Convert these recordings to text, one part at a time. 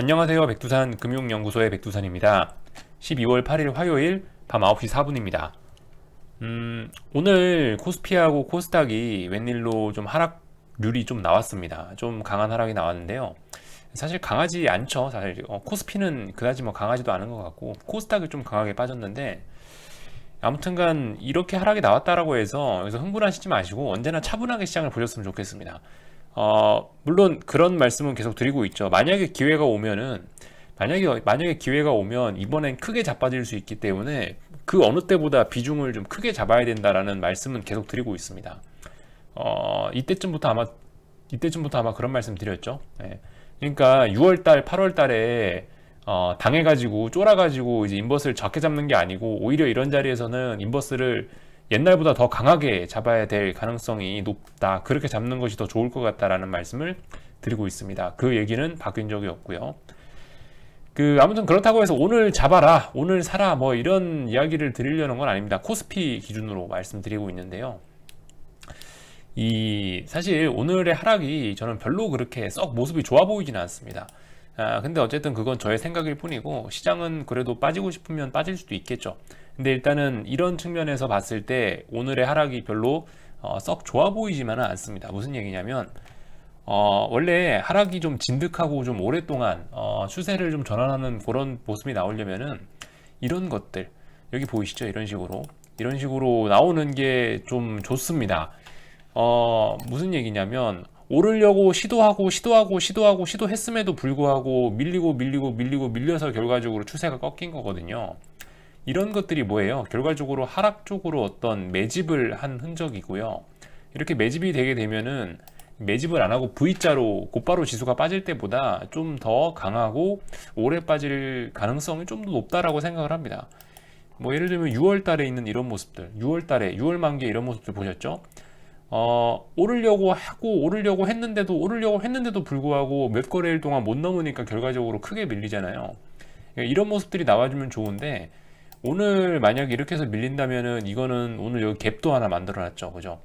안녕하세요. 백두산 금융연구소의 백두산입니다. 12월 8일 화요일 밤 9시 4분입니다. 음, 오늘 코스피하고 코스닥이 웬일로 좀 하락률이 좀 나왔습니다. 좀 강한 하락이 나왔는데요. 사실 강하지 않죠. 사실 어, 코스피는 그다지 뭐 강하지도 않은 것 같고 코스닥이 좀 강하게 빠졌는데 아무튼간 이렇게 하락이 나왔다라고 해서 여기서 흥분하시지 마시고 언제나 차분하게 시장을 보셨으면 좋겠습니다. 어, 물론 그런 말씀은 계속 드리고 있죠. 만약에 기회가 오면은 만약에 만약에 기회가 오면 이번엔 크게 자빠질 수 있기 때문에 그 어느 때보다 비중을 좀 크게 잡아야 된다라는 말씀은 계속 드리고 있습니다. 어, 이때쯤부터 아마 이때쯤부터 아마 그런 말씀 드렸죠. 예. 그러니까 6월 달, 8월 달에 어, 당해가지고 쫄아가지고 이제 인버스를 적게 잡는 게 아니고 오히려 이런 자리에서는 인버스를 옛날보다 더 강하게 잡아야 될 가능성이 높다. 그렇게 잡는 것이 더 좋을 것 같다라는 말씀을 드리고 있습니다. 그 얘기는 바뀐 적이 없고요. 그 아무튼 그렇다고 해서 오늘 잡아라, 오늘 사라 뭐 이런 이야기를 드리려는 건 아닙니다. 코스피 기준으로 말씀드리고 있는데요. 이 사실 오늘의 하락이 저는 별로 그렇게 썩 모습이 좋아 보이지는 않습니다. 아, 근데 어쨌든 그건 저의 생각일 뿐이고 시장은 그래도 빠지고 싶으면 빠질 수도 있겠죠. 근데 일단은 이런 측면에서 봤을 때 오늘의 하락이 별로 어, 썩 좋아 보이지만은 않습니다. 무슨 얘기냐면 어, 원래 하락이 좀 진득하고 좀 오랫동안 어, 추세를 좀 전환하는 그런 모습이 나오려면은 이런 것들 여기 보이시죠? 이런 식으로 이런 식으로 나오는 게 좀 좋습니다. 어, 무슨 얘기냐면 오르려고 시도하고 시도하고 시도하고 시도했음에도 불구하고 밀리고 밀리고 밀리고 밀려서 결과적으로 추세가 꺾인 거거든요. 이런 것들이 뭐예요? 결과적으로 하락 쪽으로 어떤 매집을 한 흔적이고요. 이렇게 매집이 되게 되면은 매집을 안 하고 V자로 곧바로 지수가 빠질 때보다 좀 더 강하고 오래 빠질 가능성이 좀 더 높다라고 생각을 합니다. 뭐 예를 들면 6월 달에 있는 이런 모습들, 6월 달에 6월 만기에 이런 모습들 보셨죠? 어, 오르려고 하고 오르려고 했는데도 오르려고 했는데도 불구하고 몇 거래일 동안 못 넘으니까 결과적으로 크게 밀리잖아요. 그러니까 이런 모습들이 나와주면 좋은데 오늘 만약 이렇게 해서 밀린다면은 이거는 오늘 여기 갭도 하나 만들어 놨죠, 그죠?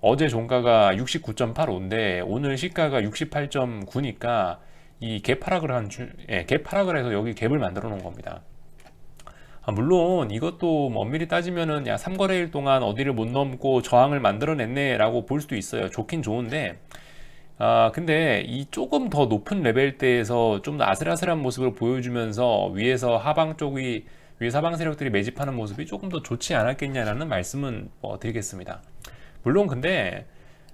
어제 종가가 69.85인데 오늘 시가가 68.9니까 이 갭 하락을 한 줄, 예, 갭 하락을 해서 여기 갭을 만들어 놓은 겁니다. 아, 물론 이것도 뭐 엄밀히 따지면은 야 3거래일 동안 어디를 못 넘고 저항을 만들어냈네 라고 볼 수도 있어요 좋긴 좋은데 아 근데 이 조금 더 높은 레벨대에서 좀더 아슬아슬한 모습을 보여주면서 위에서 하방 쪽이 위에 사방 세력들이 매집하는 모습이 조금 더 좋지 않았겠냐라는 말씀은 뭐 드리겠습니다. 물론 근데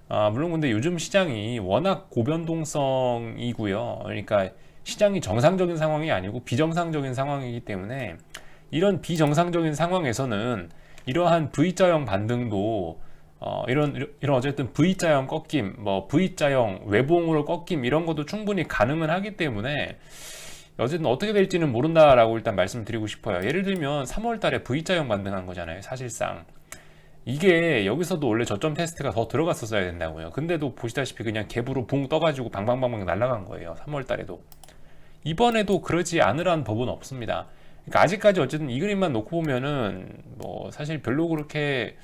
아, 물론 근데 요즘 시장이 워낙 고변동성이고요. 그러니까 시장이 정상적인 상황이 아니고 비정상적인 상황이기 때문에 이런 비정상적인 상황에서는 이러한 V자형 반등도 어, 이런 이런 어쨌든 V자형 꺾임, 뭐 V자형 외봉으로 꺾임 이런 것도 충분히 가능은 하기 때문에 어쨌든 어떻게 될지는 모른다라고 일단 말씀드리고 싶어요. 예를 들면 3월 달에 V자형 반등한 거잖아요. 사실상 이게 여기서도 원래 저점 테스트가 더 들어갔었어야 된다고요. 근데도 보시다시피 그냥 갭으로 붕 떠가지고 방방방방 날아간 거예요. 3월 달에도 이번에도 그러지 않으란 법은 없습니다. 그러니까 아직까지 어쨌든 이 그림만 놓고 보면은 뭐 사실 별로 그렇게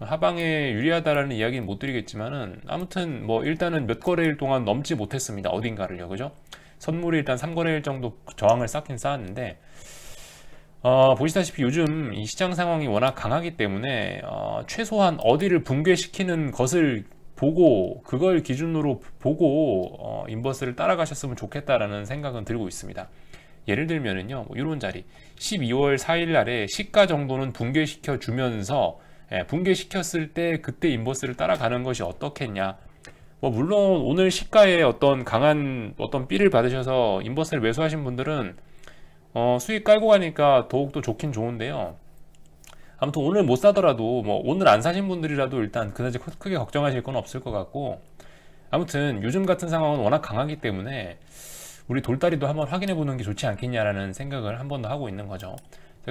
하방에 유리하다라는 이야기는 못 드리겠지만은 아무튼 뭐 일단은 몇 거래일 동안 넘지 못했습니다. 어딘가를요. 그죠? 선물이 일단 3거래일 정도 저항을 쌓긴 쌓았는데 어, 보시다시피 요즘 이 시장 상황이 워낙 강하기 때문에 어, 최소한 어디를 붕괴시키는 것을 보고 그걸 기준으로 보고 어, 인버스를 따라가셨으면 좋겠다라는 생각은 들고 있습니다. 예를 들면은요, 뭐 이런 자리 12월 4일 날에 시가 정도는 붕괴시켜 주면서 예, 붕괴시켰을 때 그때 인버스를 따라가는 것이 어떻겠냐. 뭐 물론 오늘 시가에 어떤 강한 어떤 삐를 받으셔서 인버스를 매수하신 분들은 어, 수익 깔고 가니까 더욱더 좋긴 좋은데요. 아무튼 오늘 못 사더라도 뭐 오늘 안 사신 분들이라도 일단 그다지 크게 걱정하실 건 없을 것 같고 아무튼 요즘 같은 상황은 워낙 강하기 때문에 우리 돌다리도 한번 확인해 보는 게 좋지 않겠냐라는 생각을 한 번 더 하고 있는 거죠.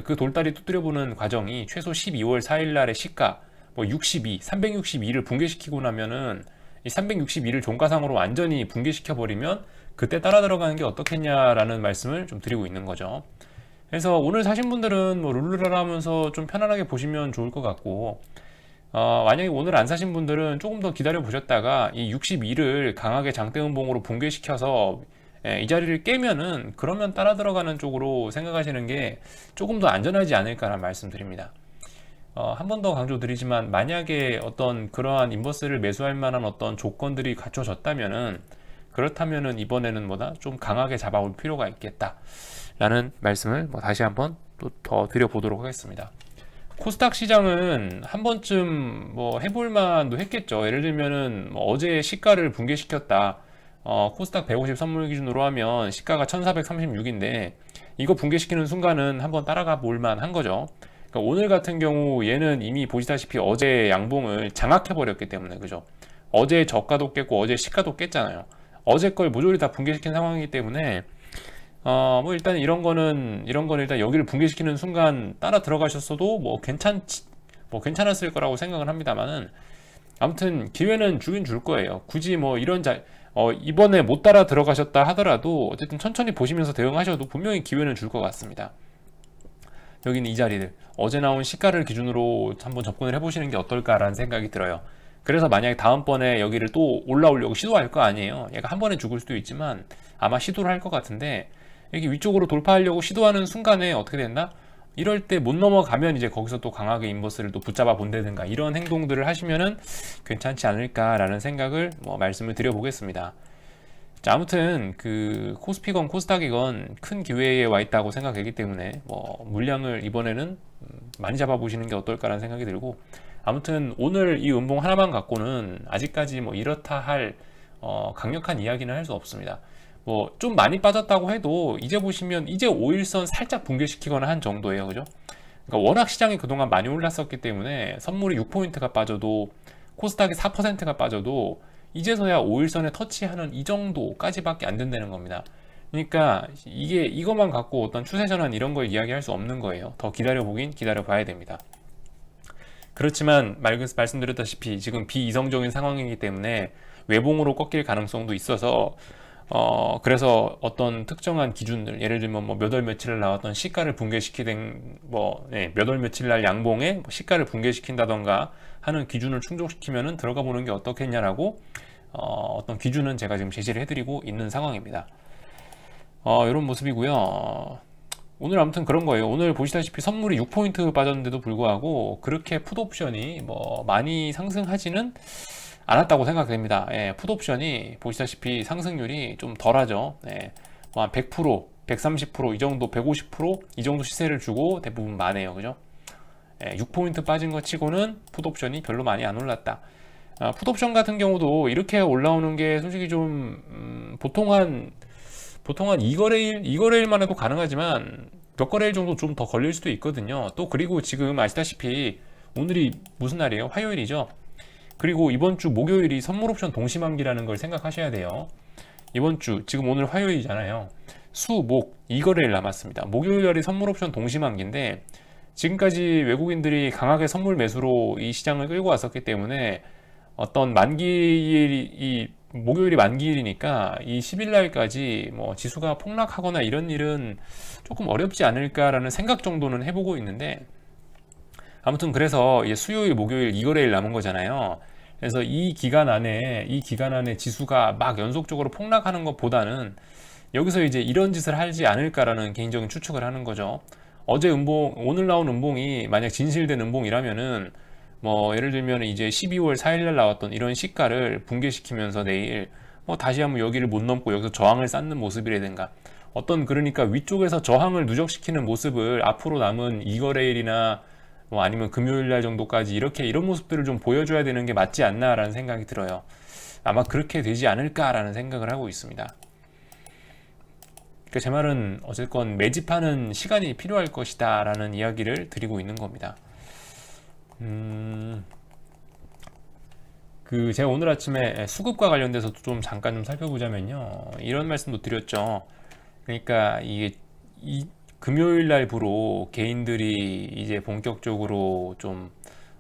그 돌다리 두드려 보는 과정이 최소 12월 4일 날의 시가 뭐 62, 362를 붕괴시키고 나면은 이 362를 종가상으로 완전히 붕괴시켜 버리면 그때 따라 들어가는 게 어떻겠냐라는 말씀을 좀 드리고 있는 거죠. 그래서 오늘 사신 분들은 뭐 룰루라라 하면서 좀 편안하게 보시면 좋을 것 같고 어, 만약에 오늘 안 사신 분들은 조금 더 기다려 보셨다가 이 62를 강하게 장대음봉으로 붕괴시켜서 예, 이 자리를 깨면은 그러면 따라 들어가는 쪽으로 생각하시는 게 조금 더 안전하지 않을까라는 말씀드립니다. 어, 한 번 더 강조드리지만 만약에 어떤 그러한 인버스를 매수할 만한 어떤 조건들이 갖춰졌다면은 그렇다면은 이번에는 뭐다 좀 강하게 잡아올 필요가 있겠다라는 말씀을 뭐 다시 한번 또 더 드려보도록 하겠습니다. 코스닥 시장은 한 번쯤 뭐 해볼 만도 했겠죠. 예를 들면은 뭐 어제 시가를 붕괴시켰다. 어, 코스닥 150 선물 기준으로 하면 시가가 1436인데 이거 붕괴시키는 순간은 한번 따라가 볼 만 한 거죠. 그러니까 오늘 같은 경우 얘는 이미 보시다시피 어제 양봉을 장악해 버렸기 때문에 그죠. 어제 저가도 깼고 어제 시가도 깼잖아요. 어제 걸 모조리 다 붕괴시킨 상황이기 때문에 어, 뭐 일단 이런 거는 이런 거는 일단 여기를 붕괴시키는 순간 따라 들어가셨어도 뭐 괜찮지 뭐 괜찮았을 거라고 생각을 합니다만은 아무튼 기회는 주긴 줄 거예요. 굳이 뭐 이런 자 어, 이번에 못 따라 들어가셨다 하더라도 어쨌든 천천히 보시면서 대응하셔도 분명히 기회는 줄 것 같습니다. 여기는 이 자리들 어제 나온 시가를 기준으로 한번 접근을 해보시는 게 어떨까라는 생각이 들어요. 그래서 만약에 다음번에 여기를 또 올라오려고 시도할 거 아니에요. 얘가 한 번에 죽을 수도 있지만 아마 시도를 할 것 같은데 여기 위쪽으로 돌파하려고 시도하는 순간에 어떻게 된다? 이럴 때 못 넘어가면 이제 거기서 또 강하게 인버스를 또 붙잡아 본다든가 이런 행동들을 하시면은 괜찮지 않을까라는 생각을 뭐 말씀을 드려보겠습니다. 자, 아무튼 그 코스피건 코스닥이건 큰 기회에 와 있다고 생각되기 때문에 뭐 물량을 이번에는 많이 잡아 보시는 게 어떨까라는 생각이 들고 아무튼 오늘 이 음봉 하나만 갖고는 아직까지 뭐 이렇다 할 어, 강력한 이야기는 할 수 없습니다. 뭐 좀 많이 빠졌다고 해도 이제 보시면 이제 5일선 살짝 붕괴시키거나 한 정도예요. 그죠? 그러니까 워낙 시장이 그동안 많이 올랐었기 때문에 선물이 6포인트가 빠져도 코스닥이 4%가 빠져도 이제서야 5일선에 터치하는 이 정도까지밖에 안 된다는 겁니다. 그러니까 이게 이것만 갖고 어떤 추세 전환 이런 걸 이야기할 수 없는 거예요. 더 기다려 보긴 기다려 봐야 됩니다. 그렇지만 말씀드렸다시피 지금 비이성적인 상황이기 때문에 외봉으로 꺾일 가능성도 있어서 어 그래서 어떤 특정한 기준들 예를 들면 뭐 몇 월 며칠을 나왔던 시가를 붕괴시키든 뭐몇월 네, 며칠 날 양봉에 뭐 시가를 붕괴시킨다던가 하는 기준을 충족시키면은 들어가 보는 게 어떻겠냐라고 어, 어떤 기준은 제가 지금 제시를 해드리고 있는 상황입니다. 어, 이런 모습이고요. 오늘 아무튼 그런 거예요. 오늘 보시다시피 선물이 6포인트 빠졌는데도 불구하고 그렇게 풋옵션이 뭐 많이 상승하지는 않았다고 생각됩니다. 예, 풋옵션이 보시다시피 상승률이 좀 덜하죠. 예, 뭐 한 100%, 130%이 정도, 150%이 정도 시세를 주고 대부분 많아요. 그죠? 예, 6포인트 빠진 것 치고는 풋옵션이 별로 많이 안 올랐다. 아, 풋옵션 같은 경우도 이렇게 올라오는 게 솔직히 좀 음, 보통 한 보통 한 2거래일 2거래일만 해도 가능하지만 몇 거래일 정도 좀 더 걸릴 수도 있거든요. 또 그리고 지금 아시다시피 오늘이 무슨 날이에요? 화요일이죠. 그리고 이번 주 목요일이 선물 옵션 동시만기라는 걸 생각하셔야 돼요. 이번 주 지금 오늘 화요일이잖아요. 수, 목 2거래일 남았습니다. 목요일 날이 선물 옵션 동시만기인데 지금까지 외국인들이 강하게 선물 매수로 이 시장을 끌고 왔었기 때문에 어떤 만기일이 이 목요일이 만기일이니까 이 10일 날까지 뭐 지수가 폭락하거나 이런 일은 조금 어렵지 않을까라는 생각 정도는 해보고 있는데 아무튼 그래서 수요일, 목요일, 이거래일 남은 거잖아요. 그래서 이 기간 안에 이 기간 안에 지수가 막 연속적으로 폭락하는 것보다는 여기서 이제 이런 짓을 하지 않을까라는 개인적인 추측을 하는 거죠. 어제 음봉, 오늘 나온 음봉이 만약 진실된 음봉이라면은 뭐 예를 들면 이제 12월 4일날 나왔던 이런 시가를 붕괴시키면서 내일 뭐 다시 한번 여기를 못 넘고 여기서 저항을 쌓는 모습이라든가 어떤 그러니까 위쪽에서 저항을 누적시키는 모습을 앞으로 남은 이거래일이나 뭐 아니면 금요일 날 정도까지 이렇게 이런 모습들을 좀 보여줘야 되는 게 맞지 않나라는 생각이 들어요. 아마 그렇게 되지 않을까라는 생각을 하고 있습니다. 그러니까 제 말은 어쨌건 매집하는 시간이 필요할 것이다라는 이야기를 드리고 있는 겁니다. 음, 그 제가 오늘 아침에 수급과 관련돼서도 좀 잠깐 좀 살펴보자면요. 이런 말씀도 드렸죠. 그러니까 이게 이 금요일 날부로 개인들이 이제 본격적으로 좀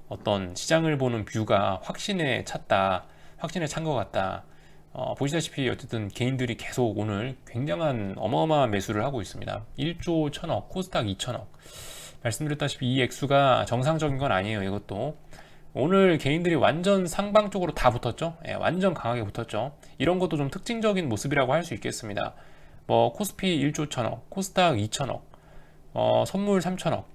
어떤 시장을 보는 뷰가 확신에 찼다. 확신에 찬 것 같다. 어, 보시다시피 어쨌든 개인들이 계속 오늘 굉장한 어마어마한 매수를 하고 있습니다. 1조 1000억, 코스닥 2천억. 말씀드렸다시피 이 액수가 정상적인 건 아니에요. 이것도 오늘 개인들이 완전 상방 쪽으로 다 붙었죠. 예, 완전 강하게 붙었죠. 이런 것도 좀 특징적인 모습이라고 할 수 있겠습니다. 뭐 코스피 1조 1천억, 코스닥 2천억, 어, 선물 3천억,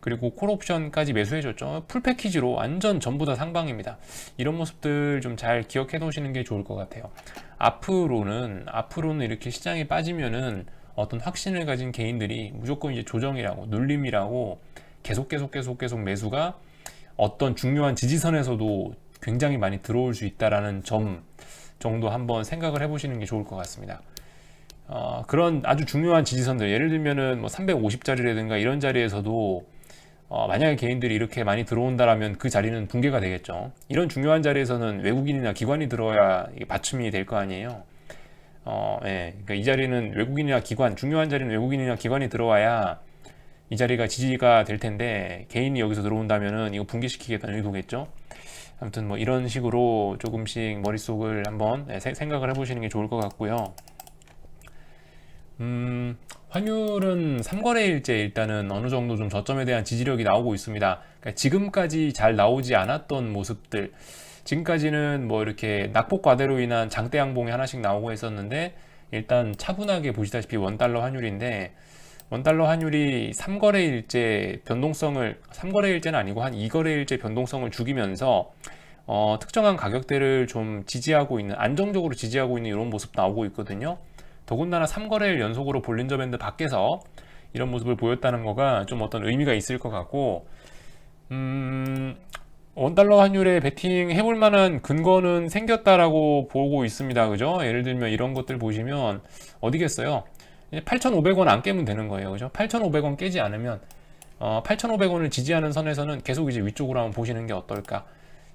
그리고 콜옵션까지 매수해줬죠. 풀 패키지로 완전 전부 다 상방입니다. 이런 모습들 좀 잘 기억해 놓으시는 게 좋을 것 같아요. 앞으로는 앞으로는 이렇게 시장이 빠지면은 어떤 확신을 가진 개인들이 무조건 이제 조정이라고 눌림이라고 계속 계속 계속 계속 매수가 어떤 중요한 지지선에서도 굉장히 많이 들어올 수 있다라는 점 정도 한번 생각을 해보시는 게 좋을 것 같습니다. 어, 그런 아주 중요한 지지선들 예를 들면은 뭐 350자리라든가 이런 자리에서도 어, 만약에 개인들이 이렇게 많이 들어온다라면 그 자리는 붕괴가 되겠죠. 이런 중요한 자리에서는 외국인이나 기관이 들어야 이게 받침이 될 거 아니에요. 어, 예. 그러니까 이 자리는 외국인이나 기관, 중요한 자리는 외국인이나 기관이 들어와야 이 자리가 지지가 될 텐데 개인이 여기서 들어온다면은 이거 붕괴시키겠다는 의도겠죠. 아무튼 뭐 이런 식으로 조금씩 머릿속을 한번 예, 세- 생각을 해보시는 게 좋을 것 같고요. 음, 환율은 3거래일째 일단은 어느 정도 좀 저점에 대한 지지력이 나오고 있습니다. 그러니까 지금까지 잘 나오지 않았던 모습들, 지금까지는 뭐 이렇게 낙폭 과대로 인한 장대 양봉이 하나씩 나오고 했었는데 일단 차분하게 보시다시피 원달러 환율인데 원달러 환율이 3거래일째 변동성을 3거래일째는 아니고 한 2거래일째 변동성을 죽이면서 어, 특정한 가격대를 좀 지지하고 있는 안정적으로 지지하고 있는 이런 모습 나오고 있거든요. 더군다나 3거래일 연속으로 볼린저 밴드 밖에서 이런 모습을 보였다는 거가 좀 어떤 의미가 있을 것 같고 음, 원달러 환율에 베팅 해볼 만한 근거는 생겼다라고 보고 있습니다. 그죠? 예를 들면 이런 것들 보시면 어디겠어요? 8,500원 안 깨면 되는 거예요. 그죠? 8,500원 깨지 않으면 어, 8,500원을 지지하는 선에서는 계속 이제 위쪽으로 한번 보시는 게 어떨까?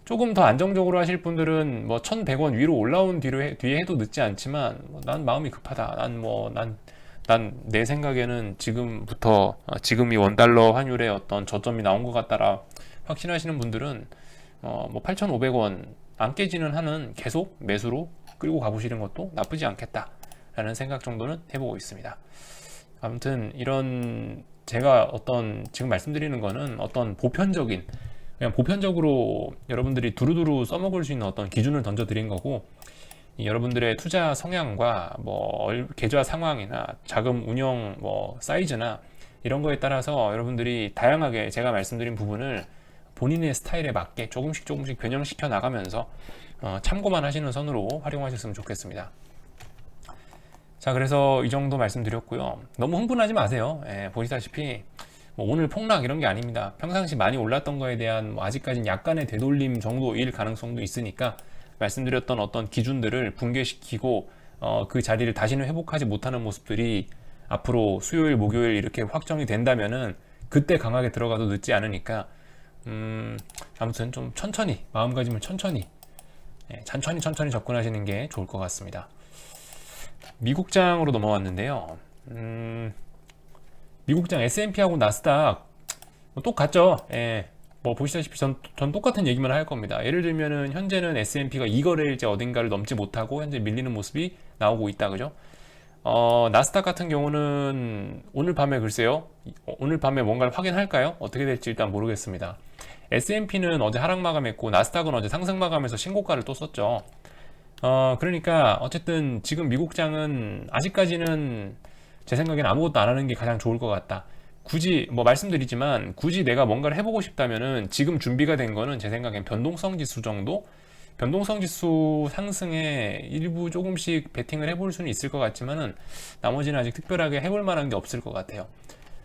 조금 더 안정적으로 하실 분들은 뭐 1,100원 위로 올라온 뒤로 해, 뒤에 해도 늦지 않지만 뭐 난 마음이 급하다. 난 뭐 난 난 내 생각에는 지금부터 어, 지금 이 원 달러 환율의 어떤 저점이 나온 것 같다라 확신하시는 분들은 어, 뭐 8,500원 안 깨지는 한은 계속 매수로 끌고 가보시는 것도 나쁘지 않겠다라는 생각 정도는 해보고 있습니다. 아무튼 이런 제가 어떤 지금 말씀드리는 거는 어떤 보편적인 그냥 보편적으로 여러분들이 두루두루 써먹을 수 있는 어떤 기준을 던져드린 거고 이 여러분들의 투자 성향과 뭐 얼- 계좌 상황이나 자금 운영 뭐 사이즈나 이런 거에 따라서 여러분들이 다양하게 제가 말씀드린 부분을 본인의 스타일에 맞게 조금씩 조금씩 변형시켜 나가면서 어, 참고만 하시는 선으로 활용하셨으면 좋겠습니다. 자, 그래서 이 정도 말씀드렸고요. 너무 흥분하지 마세요. 예, 보시다시피 뭐 오늘 폭락 이런 게 아닙니다. 평상시 많이 올랐던 거에 대한 뭐 아직까지는 약간의 되돌림 정도일 가능성도 있으니까 말씀드렸던 어떤 기준들을 붕괴시키고 어, 그 자리를 다시는 회복하지 못하는 모습들이 앞으로 수요일, 목요일 이렇게 확정이 된다면은 그때 강하게 들어가도 늦지 않으니까 음, 아무튼 좀 천천히 마음가짐을 천천히 예, 천천히 천천히 접근하시는 게 좋을 것 같습니다. 미국장으로 넘어왔는데요. 음, 미국장 S&P하고 나스닥 뭐 똑같죠. 예. 뭐 보시다시피 전, 전 똑같은 얘기만 할 겁니다. 예를 들면은 현재는 S&P가 2거래일째 어딘가를 넘지 못하고 현재 밀리는 모습이 나오고 있다. 그죠? 어, 나스닥 같은 경우는 오늘 밤에 글쎄요. 어, 오늘 밤에 뭔가를 확인할까요? 어떻게 될지 일단 모르겠습니다. S&P는 어제 하락 마감했고 나스닥은 어제 상승 마감해서 신고가를 또 썼죠. 어, 그러니까 어쨌든 지금 미국장은 아직까지는 제 생각엔 아무것도 안 하는 게 가장 좋을 것 같다. 굳이 뭐 말씀드리지만 굳이 내가 뭔가를 해보고 싶다면은 지금 준비가 된 거는 제 생각엔 변동성 지수 정도 변동성 지수 상승에 일부 조금씩 베팅을 해볼 수는 있을 것 같지만은 나머지는 아직 특별하게 해볼 만한 게 없을 것 같아요.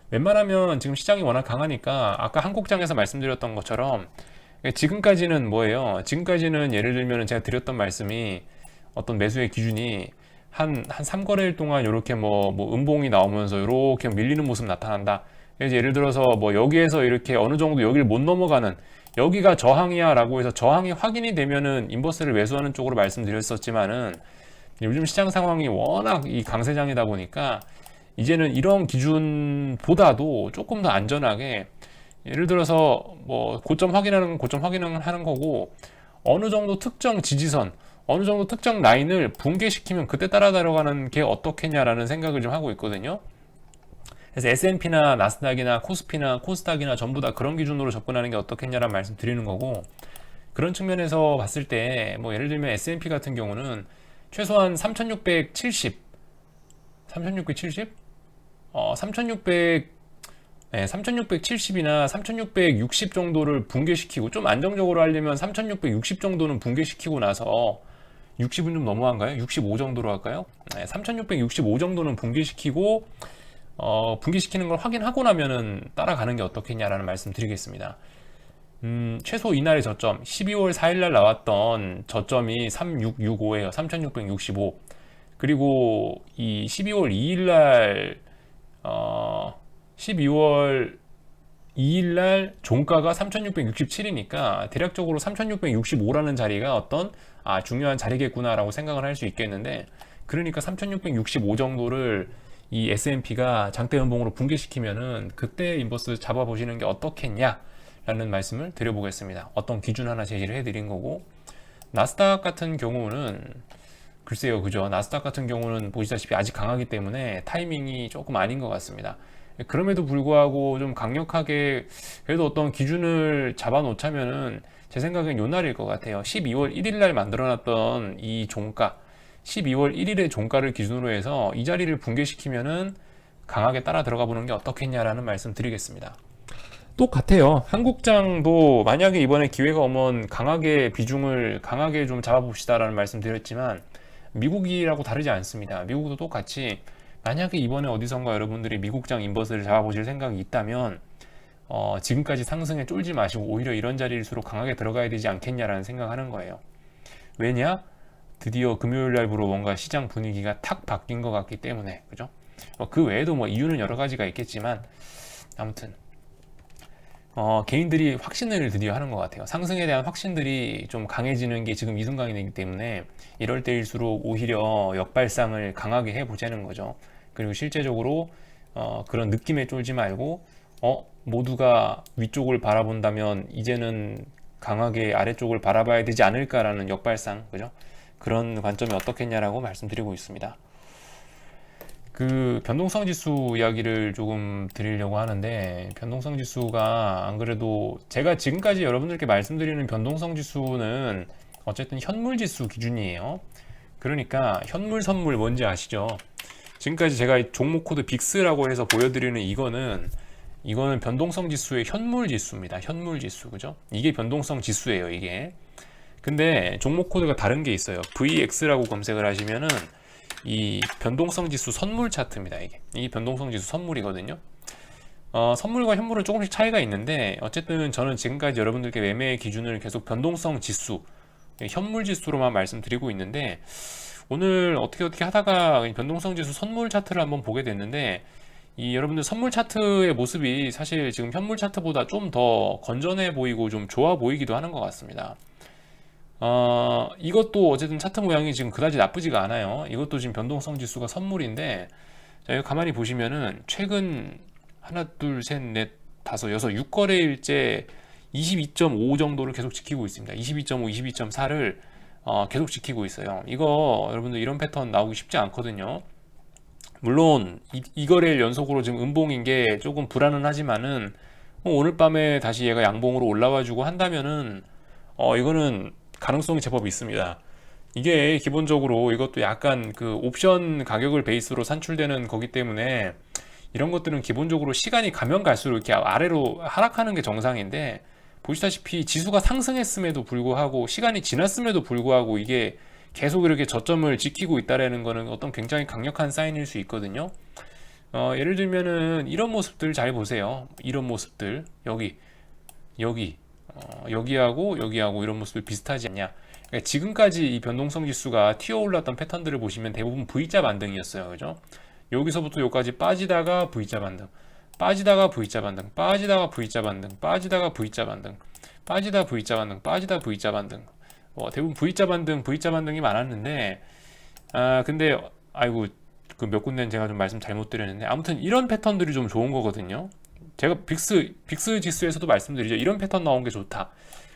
웬만하면 지금 시장이 워낙 강하니까 아까 한국장에서 말씀드렸던 것처럼 지금까지는 뭐예요? 지금까지는 예를 들면 제가 드렸던 말씀이 어떤 매수의 기준이 한, 한 3거래일 동안 이렇게 뭐, 뭐 음봉이 나오면서 이렇게 밀리는 모습 나타난다. 그래서 예를 들어서 뭐 여기에서 이렇게 어느 정도 여기를 못 넘어가는 여기가 저항이야 라고 해서 저항이 확인이 되면은 인버스를 매수하는 쪽으로 말씀드렸었지만은 요즘 시장 상황이 워낙 이 강세장이다 보니까 이제는 이런 기준보다도 조금 더 안전하게 예를 들어서 뭐 고점 확인하는 건 고점 확인하는 거고 어느 정도 특정 지지선 어느 정도 특정 라인을 붕괴시키면 그때 따라 들어가는 게 어떻겠냐라는 생각을 좀 하고 있거든요. 그래서 S&P나 나스닥이나 코스피나 코스닥이나 전부 다 그런 기준으로 접근하는 게 어떻겠냐라는 말씀 드리는 거고 그런 측면에서 봤을 때 뭐 예를 들면 S&P 같은 경우는 최소한 3670 3670? 어, 3600, 네, 3670이나 3660 정도를 붕괴시키고 좀 안정적으로 하려면 3660 정도는 붕괴시키고 나서 60은 좀 너무한가요? 65 정도로 할까요? 네, 3665 정도는 붕괴시키고 어, 붕괴시키는 걸 확인하고 나면은 따라가는 게 어떻겠냐라는 말씀 드리겠습니다. 음, 최소 이날의 저점 12월 4일 날 나왔던 저점이 3665예요. 3665. 그리고 이 12월 2일 날 어, 12월 2일 날 종가가 3667이니까 대략적으로 3665라는 자리가 어떤 아, 중요한 자리겠구나라고 생각을 할 수 있겠는데 그러니까 3665 정도를 이 S&P가 장대 연봉으로 붕괴시키면은 그때 인버스 잡아 보시는 게 어떻겠냐라는 말씀을 드려보겠습니다. 어떤 기준 하나 제시를 해드린 거고 나스닥 같은 경우는 글쎄요, 그죠? 나스닥 같은 경우는 보시다시피 아직 강하기 때문에 타이밍이 조금 아닌 것 같습니다. 그럼에도 불구하고 좀 강력하게 그래도 어떤 기준을 잡아놓자면은 제 생각엔 요 날일 것 같아요. 12월 1일 날 만들어놨던 이 종가, 12월 1일의 종가를 기준으로 해서 이 자리를 붕괴시키면은 강하게 따라 들어가 보는 게 어떻겠냐라는 말씀 드리겠습니다. 똑같아요. 한국장도 만약에 이번에 기회가 오면 강하게 비중을 강하게 좀 잡아봅시다라는 말씀 드렸지만 미국이라고 다르지 않습니다. 미국도 똑같이 만약에 이번에 어디선가 여러분들이 미국장 인버스를 잡아보실 생각이 있다면 어, 지금까지 상승에 쫄지 마시고 오히려 이런 자리일수록 강하게 들어가야 되지 않겠냐라는 생각하는 거예요. 왜냐? 드디어 금요일 날부로 뭔가 시장 분위기가 탁 바뀐 것 같기 때문에 그죠? 어, 그 외에도 뭐 이유는 여러 가지가 있겠지만 아무튼 어, 개인들이 확신을 드디어 하는 것 같아요. 상승에 대한 확신들이 좀 강해지는 게 지금 이 순간이기 때문에 이럴 때일수록 오히려 역발상을 강하게 해보자는 거죠. 그리고 실제적으로 어, 그런 느낌에 쫄지 말고 어, 모두가 위쪽을 바라본다면 이제는 강하게 아래쪽을 바라봐야 되지 않을까라는 역발상, 그죠? 그런 관점이 어떻겠냐라고 말씀드리고 있습니다. 그 변동성 지수 이야기를 조금 드리려고 하는데 변동성 지수가 안 그래도 제가 지금까지 여러분들께 말씀드리는 변동성 지수는 어쨌든 현물 지수 기준이에요. 그러니까 현물 선물 뭔지 아시죠? 지금까지 제가 종목 코드 빅스라고 해서 보여드리는 이거는 이거는 변동성 지수의 현물 지수입니다. 현물 지수 그죠? 이게 변동성 지수예요. 이게. 근데 종목 코드가 다른 게 있어요. VX라고 검색을 하시면은 이 변동성 지수 선물 차트입니다. 이게 이 변동성 지수 선물이거든요. 어, 선물과 현물은 조금씩 차이가 있는데 어쨌든 저는 지금까지 여러분들께 매매 기준을 계속 변동성 지수, 현물 지수로만 말씀드리고 있는데 오늘 어떻게 어떻게 하다가 변동성 지수 선물 차트를 한번 보게 됐는데 이 여러분들 선물 차트의 모습이 사실 지금 현물 차트보다 좀 더 건전해 보이고 좀 좋아 보이기도 하는 것 같습니다. 어, 이것도 어쨌든 차트 모양이 지금 그다지 나쁘지가 않아요. 이것도 지금 변동성 지수가 선물인데, 자, 여기 가만히 보시면은 최근 하나, 둘, 셋, 넷, 다섯, 여섯, 6거래일째 22.5 정도를 계속 지키고 있습니다. 22.5, 22.4를 어, 계속 지키고 있어요. 이거 여러분들 이런 패턴 나오기 쉽지 않거든요. 물론 이, 이 거래일 연속으로 지금 음봉인 게 조금 불안은 하지만은 뭐 오늘 밤에 다시 얘가 양봉으로 올라와 주고 한다면은 어 이거는 가능성이 제법 있습니다. 이게 기본적으로 이것도 약간 그 옵션 가격을 베이스로 산출되는 거기 때문에 이런 것들은 기본적으로 시간이 가면 갈수록 이렇게 아래로 하락하는 게 정상인데 보시다시피 지수가 상승했음에도 불구하고 시간이 지났음에도 불구하고 이게 계속 이렇게 저점을 지키고 있다라는 거는 어떤 굉장히 강력한 사인일 수 있거든요. 어, 예를 들면은 이런 모습들 잘 보세요. 이런 모습들 여기 여기 어, 여기하고 여기하고 이런 모습이 비슷하지 않냐. 그러니까 지금까지 이 변동성 지수가 튀어 올랐던 패턴들을 보시면 대부분 V자 반등이었어요. 그죠? 여기서부터 여기까지 빠지다가 V자 반등, 빠지다가 V자 반등, 빠지다가 V자 반등, 빠지다가 V자 반등, 빠지다 V자 반등, 빠지다 V자 반등. 뭐 대부분 V자 반등, V자 반등이 많았는데, 아 근데 아이고 그 몇 군데는 제가 좀 말씀 잘못 드렸는데 아무튼 이런 패턴들이 좀 좋은 거거든요. 제가 빅스 빅스 지수에서도 말씀드리죠. 이런 패턴 나온 게 좋다.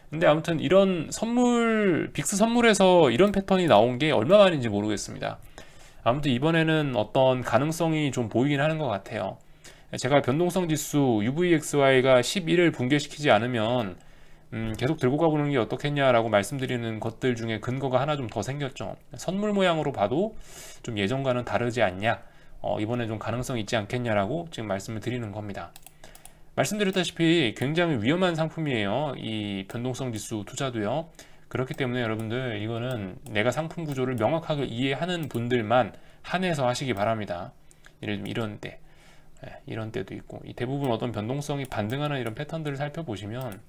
근데 아무튼 이런 선물 빅스 선물에서 이런 패턴이 나온 게 얼마 만인지 모르겠습니다. 아무튼 이번에는 어떤 가능성이 좀 보이긴 하는 것 같아요. 제가 변동성 지수 UVXY가 11을 붕괴시키지 않으면 음, 계속 들고 가보는 게 어떻겠냐라고 말씀드리는 것들 중에 근거가 하나 좀 더 생겼죠. 선물 모양으로 봐도 좀 예전과는 다르지 않냐. 어, 이번에 좀 가능성 있지 않겠냐라고 지금 말씀을 드리는 겁니다. 말씀드렸다시피 굉장히 위험한 상품이에요. 이 변동성 지수 투자도요. 그렇기 때문에 여러분들 이거는 내가 상품 구조를 명확하게 이해하는 분들만 한해서 하시기 바랍니다. 예를 들면 이런 때, 예, 이런 때도 있고 이 대부분 어떤 변동성이 반등하는 이런 패턴들을 살펴보시면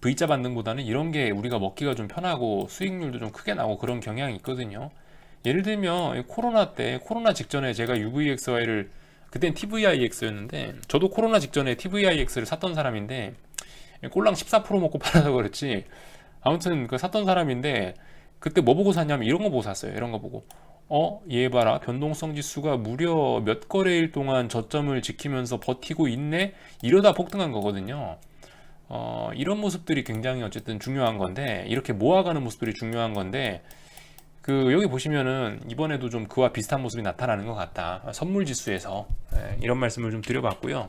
V자 반등보다는 이런 게 우리가 먹기가 좀 편하고 수익률도 좀 크게 나고 그런 경향이 있거든요. 예를 들면 이 코로나 때 코로나 직전에 제가 UVXY를 그땐 TVIX였는데 저도 코로나 직전에 TVIX를 샀던 사람인데 꼴랑 14% 먹고 팔아서 그렇지 아무튼 그 샀던 사람인데 그때 뭐 보고 샀냐면 이런 거 보고 샀어요. 이런 거 보고 어, 얘 봐라. 변동성 지수가 무려 몇 거래일 동안 저점을 지키면서 버티고 있네. 이러다 폭등한 거거든요. 어, 이런 모습들이 굉장히 어쨌든 중요한 건데 이렇게 모아가는 모습들이 중요한 건데 그 여기 보시면은 이번에도 좀 그와 비슷한 모습이 나타나는 것 같다. 선물 지수에서 예, 이런 말씀을 좀 드려봤고요.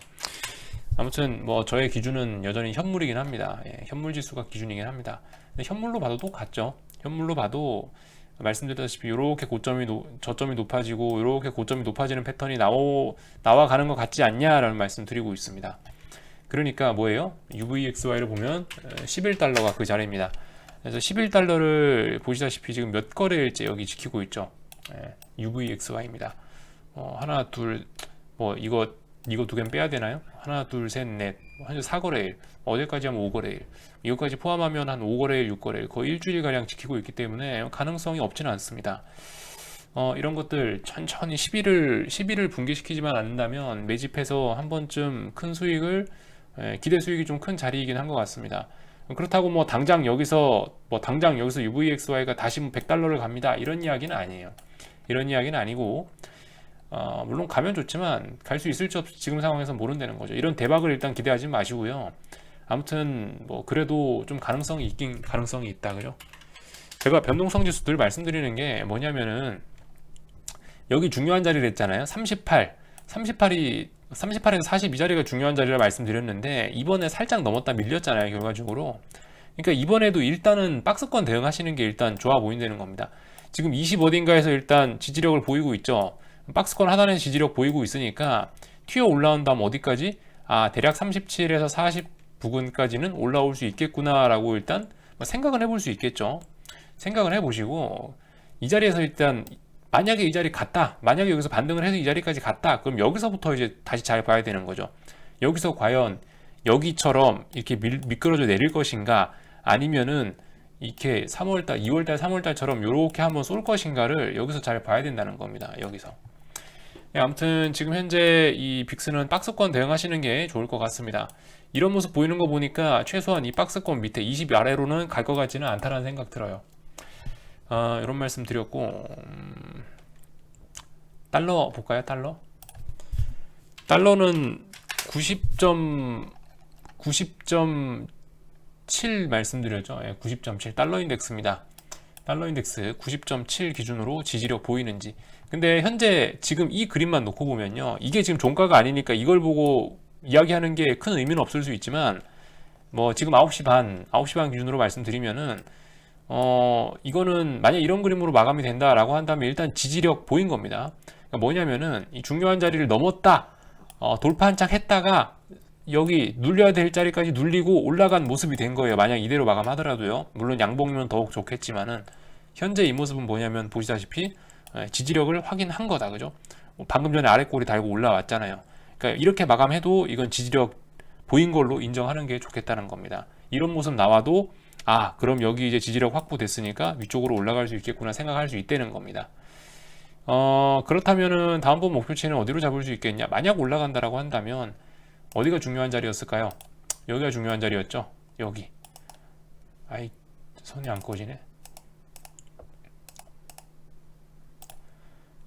아무튼 뭐 저의 기준은 여전히 현물이긴 합니다. 예, 현물 지수가 기준이긴 합니다. 현물로 봐도 똑같죠. 현물로 봐도 말씀드렸다시피 이렇게 고점이 노, 저점이 높아지고 이렇게 고점이 높아지는 패턴이 나오 나와 가는 것 같지 않냐라는 말씀 드리고 있습니다. 그러니까 뭐예요? UVXY를 보면 11달러가 그 자리입니다. 그래서 11달러를 보시다시피 지금 몇 거래일째 여기 지키고 있죠. 예, UVXY입니다. 어, 하나 둘 뭐 이거 이거 두 개는 빼야 되나요? 하나 둘 셋 넷 한 4거래일 어제까지 하면 5거래일 이것까지 포함하면 한 5거래일 6거래일 거의 일주일 가량 지키고 있기 때문에 가능성이 없지는 않습니다. 어, 이런 것들 천천히 10일을 10일을 붕괴시키지만 않는다면 매집해서 한 번쯤 큰 수익을 예, 기대 수익이 좀 큰 자리이긴 한 것 같습니다. 그렇다고 뭐 당장 여기서 뭐 당장 여기서 UVXY가 다시 100달러를 갑니다. 이런 이야기는 아니에요. 이런 이야기는 아니고 어, 물론 가면 좋지만 갈 수 있을지 없을지 지금 상황에서 모른다는 거죠. 이런 대박을 일단 기대하지 마시고요. 아무튼 뭐 그래도 좀 가능성이 있긴 가능성이 있다 그죠? 제가 변동성 지수 들 말씀드리는 게 뭐냐면은 여기 중요한 자리를 했잖아요. 38. 38이 38에서 42 자리가 중요한 자리라 말씀드렸는데 이번에 살짝 넘었다 밀렸잖아요. 결과적으로. 그러니까 이번에도 일단은 박스권 대응하시는 게 일단 좋아 보인다는 겁니다. 지금 20 어딘가에서 일단 지지력을 보이고 있죠. 박스권 하단에 지지력 보이고 있으니까 튀어 올라온 다음 어디까지? 아 대략 37에서 40 부근까지는 올라올 수 있겠구나라고 일단 뭐 생각을 해볼 수 있겠죠. 생각을 해보시고 이 자리에서 일단 만약에 이 자리 갔다, 만약에 여기서 반등을 해서 이 자리까지 갔다, 그럼 여기서부터 이제 다시 잘 봐야 되는 거죠. 여기서 과연 여기처럼 이렇게 밀, 미끄러져 내릴 것인가, 아니면은 이렇게 3월달, 2월달, 3월달처럼 이렇게 한번 쏠 것인가를 여기서 잘 봐야 된다는 겁니다. 여기서. 네, 아무튼 지금 현재 이 빅스는 박스권 대응하시는 게 좋을 것 같습니다. 이런 모습 보이는 거 보니까 최소한 이 박스권 밑에 20 아래로는 갈 것 같지는 않다는 생각 들어요. 어, 이런 말씀 드렸고 음, 달러 볼까요? 달러? 달러는 90점 90.7 말씀드렸죠. 예, 90.7 달러 인덱스입니다. 달러 인덱스 90.7 기준으로 지지력 보이는지. 근데 현재 지금 이 그림만 놓고 보면요. 이게 지금 종가가 아니니까 이걸 보고 이야기하는 게 큰 의미는 없을 수 있지만 뭐 지금 9시 반, 9시 반 기준으로 말씀드리면은 어, 이거는 만약 이런 그림으로 마감이 된다라고 한다면 일단 지지력 보인 겁니다. 그러니까 뭐냐면은 이 중요한 자리를 넘었다, 어, 돌파 한창 했다가 여기 눌려야 될 자리까지 눌리고 올라간 모습이 된 거예요. 만약 이대로 마감하더라도요. 물론 양봉이면 더욱 좋겠지만은 현재 이 모습은 뭐냐면 보시다시피 예, 지지력을 확인한 거다, 그죠? 뭐 방금 전에 아래 꼬리 달고 올라왔잖아요. 그러니까 이렇게 마감해도 이건 지지력 보인 걸로 인정하는 게 좋겠다는 겁니다. 이런 모습 나와도 아, 그럼 여기 이제 지지력 확보됐으니까 위쪽으로 올라갈 수 있겠구나 생각할 수 있다는 겁니다. 어, 그렇다면은 다음번 목표치는 어디로 잡을 수 있겠냐? 만약 올라간다라고 한다면 어디가 중요한 자리였을까요? 여기가 중요한 자리였죠? 여기. 아이, 손이 안 꺼지네.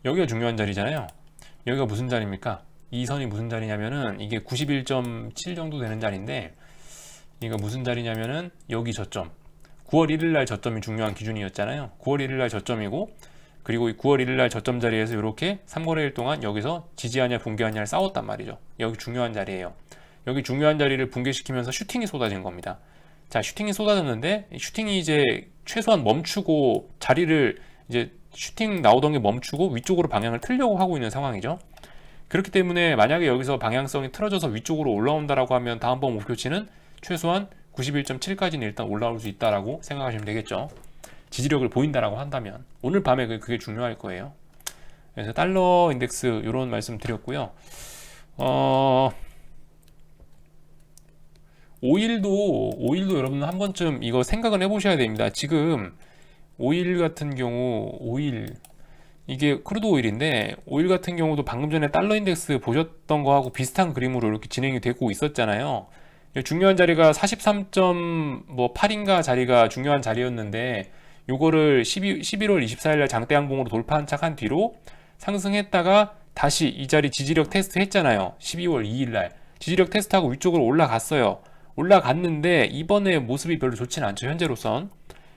여기가 중요한 자리잖아요. 여기가 무슨 자리입니까? 이 선이 무슨 자리냐면은 이게 91.7 정도 되는 자리인데 이거 무슨 자리냐면은 여기 저점 9월 1일 날 저점이 중요한 기준이었잖아요 9월 1일 날 저점이고 그리고 9월 1일 날 저점 자리에서 이렇게 3거래일 동안 여기서 지지하냐 붕괴하냐를 싸웠단 말이죠 여기 중요한 자리예요 여기 중요한 자리를 붕괴시키면서 슈팅이 쏟아진 겁니다 자 슈팅이 쏟아졌는데 슈팅이 이제 최소한 멈추고 자리를 이제 슈팅 나오던 게 멈추고 위쪽으로 방향을 틀려고 하고 있는 상황이죠. 그렇기 때문에 만약에 여기서 방향성이 틀어져서 위쪽으로 올라온다라고 하면 다음번 목표치는 최소한 91.7까지는 일단 올라올 수 있다라고 생각하시면 되겠죠. 지지력을 보인다라고 한다면 오늘 밤에 그- 그게 중요할 거예요. 그래서 달러 인덱스 이런 말씀 드렸고요. 어, 오일도 오일도 여러분 한 번쯤 이거 생각은 해보셔야 됩니다. 지금 오일 같은 경우 오일 이게 크루드 오일인데 오일 같은 경우도 방금 전에 달러 인덱스 보셨던 거하고 비슷한 그림으로 이렇게 진행이 되고 있었잖아요. 중요한 자리가 43.8인가 자리가 중요한 자리였는데 요거를 12, 11월 24일 날 장대 항공으로 돌파한 착한 뒤로 상승했다가 다시 이 자리 지지력 테스트 했잖아요. 12월 2일 날 지지력 테스트하고 위쪽으로 올라갔어요. 올라갔는데 이번에 모습이 별로 좋지는 않죠. 현재로선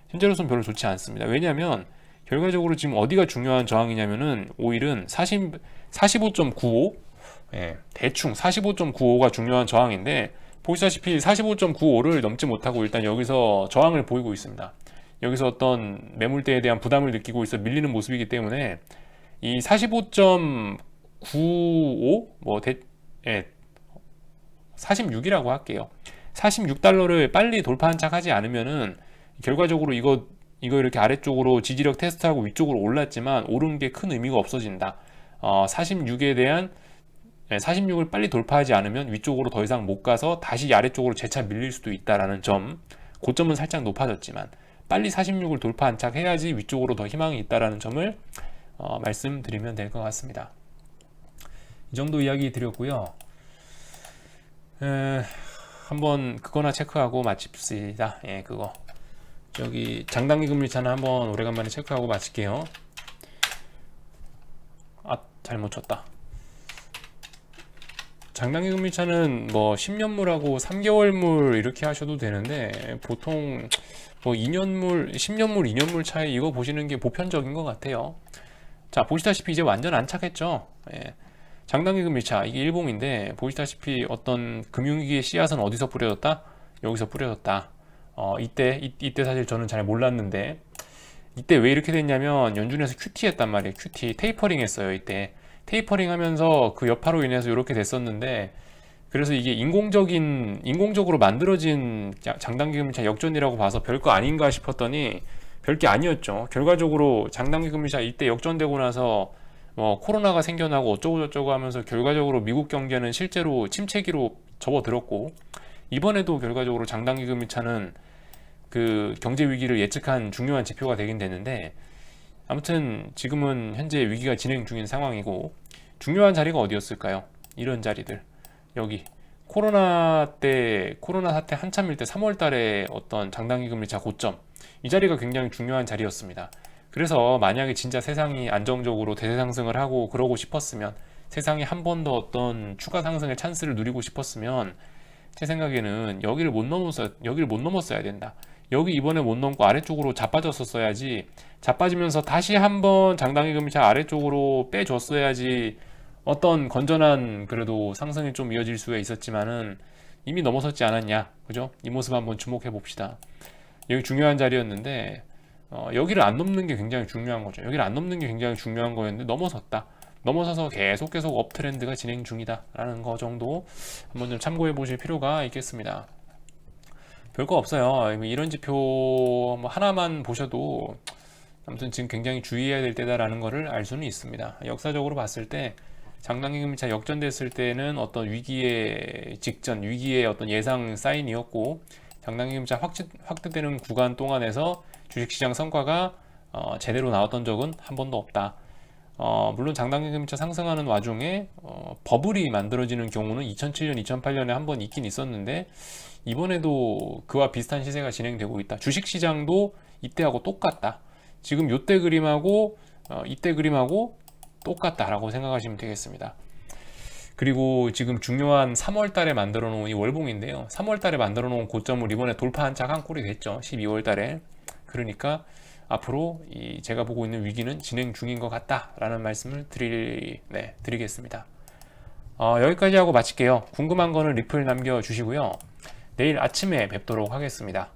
현재로선 별로 좋지 않습니다. 왜냐하면 결과적으로 지금 어디가 중요한 저항이냐면은 오일은 40, 45.95 예, 대충 45.95가 중요한 저항인데 보시다시피 45.95를 넘지 못하고 일단 여기서 저항을 보이고 있습니다. 여기서 어떤 매물대에 대한 부담을 느끼고 있어 밀리는 모습이기 때문에 이 45.95, 뭐, 대, 예, 46이라고 할게요. 46달러를 빨리 돌파한 척 하지 않으면은 결과적으로 이거, 이거 이렇게 아래쪽으로 지지력 테스트하고 위쪽으로 올랐지만 오른 게 큰 의미가 없어진다. 어, 46에 대한 46을 빨리 돌파하지 않으면 위쪽으로 더 이상 못 가서 다시 아래쪽으로 재차 밀릴 수도 있다라는 점. 고점은 살짝 높아졌지만 빨리 46을 돌파한 척 해야지 위쪽으로 더 희망이 있다라는 점을 어, 말씀드리면 될 것 같습니다. 이 정도 이야기 드렸고요. 에, 한번 그거나 체크하고 마칩시다. 예, 그거. 저기 장단기 금리차는 한번 오래간만에 체크하고 마칠게요. 아, 잘못 쳤다. 장단기 금리차는 뭐 10년물하고 3개월물 이렇게 하셔도 되는데 보통 뭐 2년물, 10년물, 2년물 차이 이거 보시는 게 보편적인 것 같아요. 자, 보시다시피 이제 완전 안착했죠. 예. 장단기 금리차 이게 일봉인데 보시다시피 어떤 금융위기의 씨앗은 어디서 뿌려졌다? 여기서 뿌려졌다. 어, 이때 이, 이때 사실 저는 잘 몰랐는데 이때 왜 이렇게 됐냐면 연준에서 QT 했단 말이에요. QT 테이퍼링 했어요. 이때 테이퍼링 하면서 그 여파로 인해서 이렇게 됐었는데 그래서 이게 인공적인 인공적으로 만들어진 장단기 금리차 역전이라고 봐서 별거 아닌가 싶었더니 별게 아니었죠. 결과적으로 장단기 금리차 이때 역전되고 나서 뭐 코로나가 생겨나고 어쩌고 저쩌고 하면서 결과적으로 미국 경제는 실제로 침체기로 접어들었고 이번에도 결과적으로 장단기 금리차는 그 경제 위기를 예측한 중요한 지표가 되긴 되는데 아무튼 지금은 현재 위기가 진행 중인 상황이고 중요한 자리가 어디였을까요? 이런 자리들 여기 코로나 때 코로나 사태 한참일 때 3월 달에 어떤 장단기 금리차 고점 이 자리가 굉장히 중요한 자리였습니다. 그래서 만약에 진짜 세상이 안정적으로 대세 상승을 하고 그러고 싶었으면 세상이 한 번 더 어떤 추가 상승의 찬스를 누리고 싶었으면 제 생각에는 여기를 못 넘었어 여기를 못 넘었어야 된다. 여기 이번에 못 넘고 아래쪽으로 자빠졌었어야지 자빠지면서 다시 한번 장당기 금리차 아래쪽으로 빼줬어야지 어떤 건전한 그래도 상승이 좀 이어질 수가 있었지만은 이미 넘어섰지 않았냐 그죠? 이 모습 한번 주목해 봅시다. 여기 중요한 자리였는데 어, 여기를 안 넘는 게 굉장히 중요한 거죠. 여기를 안 넘는 게 굉장히 중요한 거였는데 넘어섰다. 넘어서서 계속 계속 업트렌드가 진행 중이다 라는 거 정도 한번 좀 참고해 보실 필요가 있겠습니다 별거 없어요. 이런 지표 뭐 하나만 보셔도 아무튼 지금 굉장히 주의해야 될 때다라는 거를 알 수는 있습니다. 역사적으로 봤을 때 장단기 금리차 역전됐을 때는 어떤 위기의 직전 위기의 어떤 예상 사인이었고 장단기 금리차 확대, 확대되는 구간 동안에서 주식시장 성과가 어, 제대로 나왔던 적은 한 번도 없다. 어, 물론 장단기 금리차 상승하는 와중에 어, 버블이 만들어지는 경우는 2007년, 2008년에 한 번 있긴 있었는데 이번에도 그와 비슷한 시세가 진행되고 있다. 주식 시장도 이때하고 똑같다. 지금 요때 그림하고 어, 이때 그림하고 똑같다라고 생각하시면 되겠습니다. 그리고 지금 중요한 3월 달에 만들어 놓은 이 월봉인데요. 3월 달에 만들어 놓은 고점을 이번에 돌파한 짝한 꼴이 됐죠. 12월 달에. 그러니까 앞으로 이 제가 보고 있는 위기는 진행 중인 것 같다라는 말씀을 드리, 네, 드리겠습니다. 어, 여기까지 하고 마칠게요. 궁금한 거는 리플 남겨주시고요. 내일 아침에 뵙도록 하겠습니다.